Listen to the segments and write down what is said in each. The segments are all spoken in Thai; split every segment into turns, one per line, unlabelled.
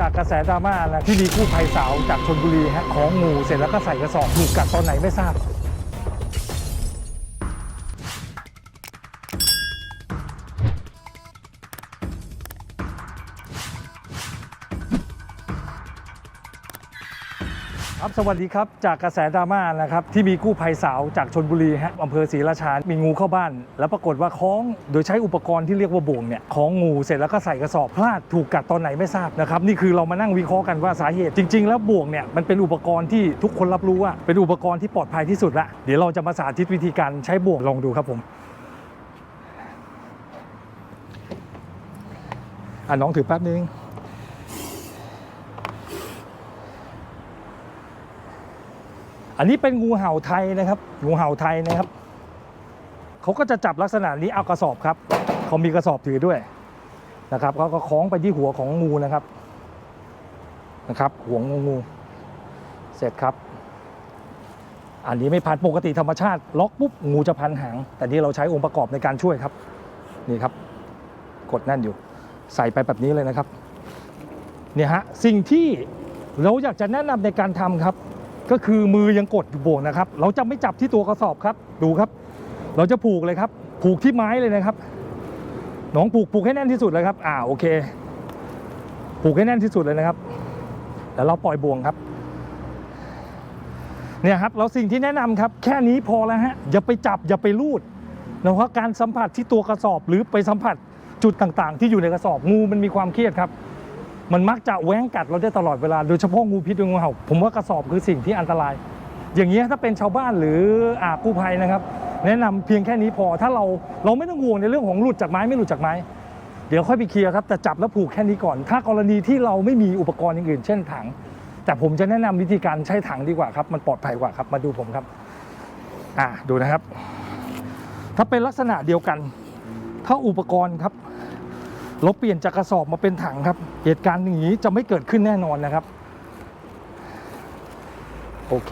จากกระแสดราม่านะที่มีกู้ภัยสาวจากชนบุรีฮะของงูเสร็จแล้วก็ใส่กระสอบถูกกัดตอนไหนไม่ทราบ ครับสวัสดีครับจากกระแสดราม่านะครับที่มีกู้ภัยสาวจากชนบุรีฮะอำเภอศรีราชา มีงูเข้าบ้าน แล้วปรากฏว่าคล้องโดยใช้อุปกรณ์ที่เรียกว่าบ่วงเนี่ยคล้องงูเสร็จแล้วก็ใส่กระสอบพลาดถูกกัดตอนไหนไม่ทราบนะครับนี่คือเรามานั่งวิเคราะห์กันว่าสาเหตุ จริง ๆ แล้วบ่วงเนี่ยมันเป็นอุปกรณ์ที่ทุกคนรับรู้ว่าเป็นอุปกรณ์ที่ปลอดภัยที่สุดละเดี๋ยวเราจะมาสาธิตวิธีการใช้บ่วงลองดูครับผมอะน้องถือแป๊บนึง อันนี้เป็นงูเห่าไทยนะครับ งูเห่าไทยนะครับ เขาก็จะจับลักษณะนี้เอากระสอบครับ เขามีกระสอบถือด้วยนะครับเขาก็คล้องไปที่หัวของงูนะครับนะครับหัวงูงู เสร็จครับ อันนี้ไม่พันปกติธรรมชาติ ล็อกปุ๊บงูจะพันหาง แต่นี่เราใช้องค์ประกอบในการช่วยครับ นี่ครับ กดแน่นอยู่ ใส่ไปแบบนี้เลยนะครับเนี่ยฮะสิ่งที่เราอยากจะแนะนำในการทำครับ ก็คือมือยังกดอยู่โบกนะครับ เราจะไม่จับที่ตัวกระสอบครับ ดูครับ เราจะผูกเลยครับ ผูกที่ไม้เลยนะครับน้องผูกผูกให้แน่นที่สุดเลยครับ อ่าโอเค ผูกให้แน่นที่สุดเลยนะครับ แล้วเราปล่อยบ่วงครับ เนี่ยครับ เราสิ่งที่แนะนำครับ แค่นี้พอแล้วฮะ อย่าไปจับอย่าไปลูดนะครับการสัมผัสที่ตัวกระสอบหรือไปสัมผัสจุดต่างๆ ที่อยู่ในกระสอบงูมันมีความเครียดครับ มันมักจะแว้งกัดเราได้ตลอดเวลาโดยเฉพาะงูพิษหรืองูเห่าผมว่ากระสอบคือสิ่งที่อันตราย อย่างนี้ถ้าเป็นชาวบ้านหรืออากู้ภัยนะครับ แนะนำเพียงแค่นี้พอถ้าเราเราไม่ต้องห่วงในเรื่องของหลุดจากไม้ไม่หลุดจากไม้ เดี๋ยวค่อยไปเคลียร์ครับแต่จับแล้วผูกแค่นี้ก่อน ถ้ากรณีที่เราไม่มีอุปกรณ์อย่างอื่น เช่นถัง แต่ผมจะแนะนำวิธีการใช้ถังดีกว่าครับมันปลอดภัยกว่าครับมาดูผมครับอ่าดูนะครับ ถ้าเป็นลักษณะเดียวกัน ถ้าอุปกรณ์ครับ เราเปลี่ยนจากกระสอบมาเป็นถังครับ เหตุการณ์อย่างนี้จะไม่เกิดขึ้นแน่นอนนะครับ โอเค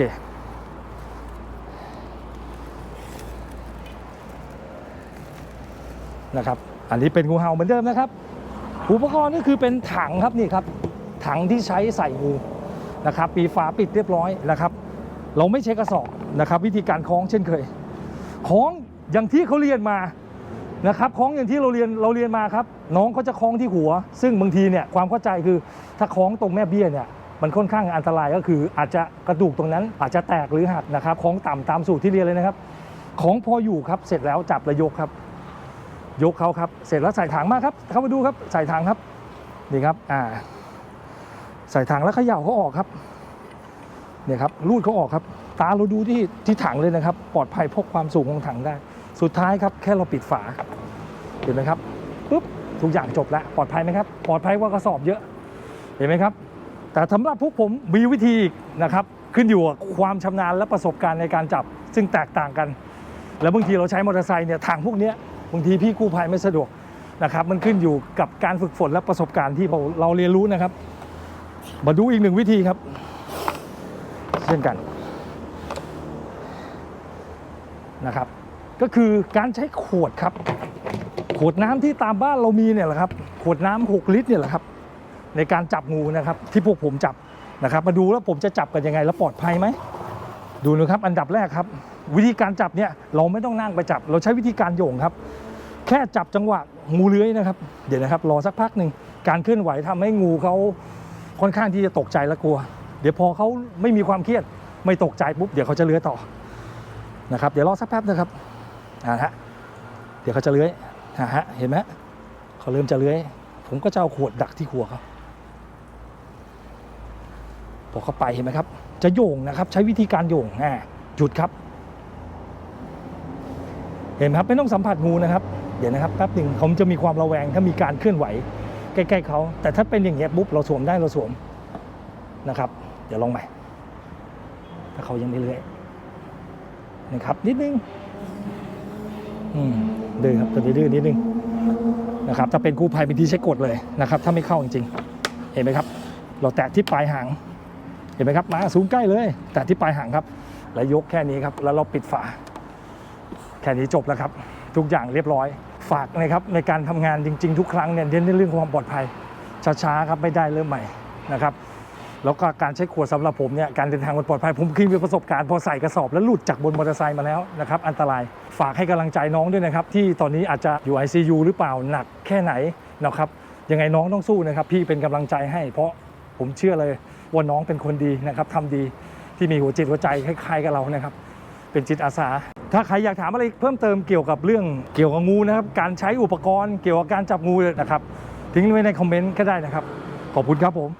นะครับ อันนี้เป็นงูเห่าเหมือนเดิมนะครับ อุปกรณ์นี่คือเป็นถังครับนี่ครับ ถังที่ใช้ใส่งูนะครับปีฝาปิดเรียบร้อยนะครับ เราไม่ใช้กระสอบนะครับ วิธีการคล้องเช่นเคยคล้องอย่างที่เขาเรียนมา นะครับคล้องอย่างที่เราเรียนเราเรียนมาครับ น้องเขาจะคล้องที่หัว ซึ่งบางทีเนี่ยความเข้าใจคือถ้าคล้องตรงแม่เบี้ยเนี่ยมันค่อนข้างอันตรายก็คืออาจจะกระดูกตรงนั้น อาจจะแตกหรือหักนะครับคล้องต่ำตามสูตรที่เรียนเลยนะครับคล้องพออยู่ครับเสร็จแล้วจับระยกครับ ยกเขาครับ เสร็จแล้วใส่ถังมาครับ เข้ามาดูครับใส่ถังครับนี่ครับอ่าใส่ถังแล้วเขย่าเขาออกครับเนี่ยครับรูดเขาออกครับ ตาเราดูที่ที่ถังเลยนะครับ ปลอดภัยพกความสูงของถังได้ สุดท้ายครับแค่เราปิดฝาเห็นไหมครับปุ๊บทุกอย่างจบแล้วปลอดภัยไหมครับ ปลอดภัยกว่ากระสอบเยอะเห็นไหมครับ แต่สำหรับพวกผมมีวิธีอีกนะครับขึ้นอยู่กับความชำนาญและประสบการณ์ในการจับ ซึ่งแตกต่างกัน แล้วบางทีเราใช้มอเตอร์ไซค์เนี่ยทางพวกนี้บางทีพี่กู้ภัยไม่สะดวกนะครับมันขึ้นอยู่กับการฝึกฝนและประสบการณ์ที่เราเราเรียนรู้นะครับ มาดูอีกหนึ่งวิธีครับ เช่นกันนะครับ ก็คือการใช้ขวดครับ ขวดน้ำที่ตามบ้านเรามีเนี่ยแหละครับ ขวดน้ำหกลิตรเนี่ยแหละครับ ในการจับงูนะครับ ที่พวกผมจับนะครับ มาดูแล้วผมจะจับกันยังไงแล้วปลอดภัยไหมดูนะครับอันดับแรกครับ วิธีการจับเนี่ยเราไม่ต้องนั่งไปจับ เราใช้วิธีการโยงครับ แค่จับจังหวะงูเลื้อยนะครับ เดี๋ยวนะครับ รอสักพักหนึ่งการเคลื่อนไหวทำให้งูเขาค่อนข้างที่จะตกใจและกลัว เดี๋ยวพอเขาไม่มีความเครียดไม่ตกใจปุ๊บเดี๋ยวเขาจะเลื้อยต่อนะครับ เดี๋ยวรอสักแป๊บนะครับ อ่าฮะเดี๋ยวเขาจะเลื้อยอ่าฮะเห็นไหมเขาเริ่มจะเลื้อย ผมก็จะเอาขวดดักที่หัวเขาพอเขาไปเห็นไหมครับ จะโยงนะครับ ใช้วิธีการโยงอ่าหยุดครับ เห็นไหมครับไม่ต้องสัมผัสงูนะครับ เดี๋ยวนะครับแป๊บหนึ่งผมจะมีความระแวงถ้ามีการเคลื่อนไหว ใกล้ๆเขาแต่ถ้าเป็นอย่างเงี้ยปุ๊บเราสวมได้เราสวมนะครับ เดี๋ยวลองใหม่ ถ้าเขายังไม่เลื้อยนะครับนิดนึง ดื้อครับตัวนี้ดื้อนิดนึงนะครับถ้าเป็นกู้ภัยเป็นที่ใช้กดเลยนะครับ ถ้าไม่เข้าจริงๆ เห็นไหมครับ เราแตะที่ปลายหาง เห็นไหมครับมาสูงใกล้เลย แตะที่ปลายหางครับ แล้วยกแค่นี้ครับ แล้วเราปิดฝา แค่นี้จบแล้วครับ ทุกอย่างเรียบร้อย ฝากนะครับในการทำงานจริง ๆ ทุกครั้งเนี่ยเน้นในเรื่องความปลอดภัยช้าๆครับไม่ได้เริ่มใหม่นะครับ แล้วก็การใช้ขวดสำหรับผมเนี่ยการเดินทางมันปลอดภัยผมเคยมีประสบการณ์พอใส่กระสอบแล้วหลุดจากบนมอเตอร์ไซค์มาแล้วนะครับอันตรายฝากให้กำลังใจน้องด้วยนะครับ ที่ตอนนี้อาจจะอยู่ ICU หรือเปล่าหนักแค่ไหนนะครับยังไงน้องต้องสู้นะครับ พี่เป็นกำลังใจให้ เพราะผมเชื่อเลยว่าน้องเป็นคนดีนะครับทำดีที่มีหัวจิตหัวใจคล้ายๆกับเรานะครับ เป็นจิตอาสา ถ้าใครอยากถามอะไรเพิ่มเติมเกี่ยวกับเรื่องเกี่ยวกับงูนะครับ การใช้อุปกรณ์เกี่ยวกับการจับงูนะครับ ทิ้งไว้ในคอมเมนต์ก็ได้นะครับ ขอบคุณครับผม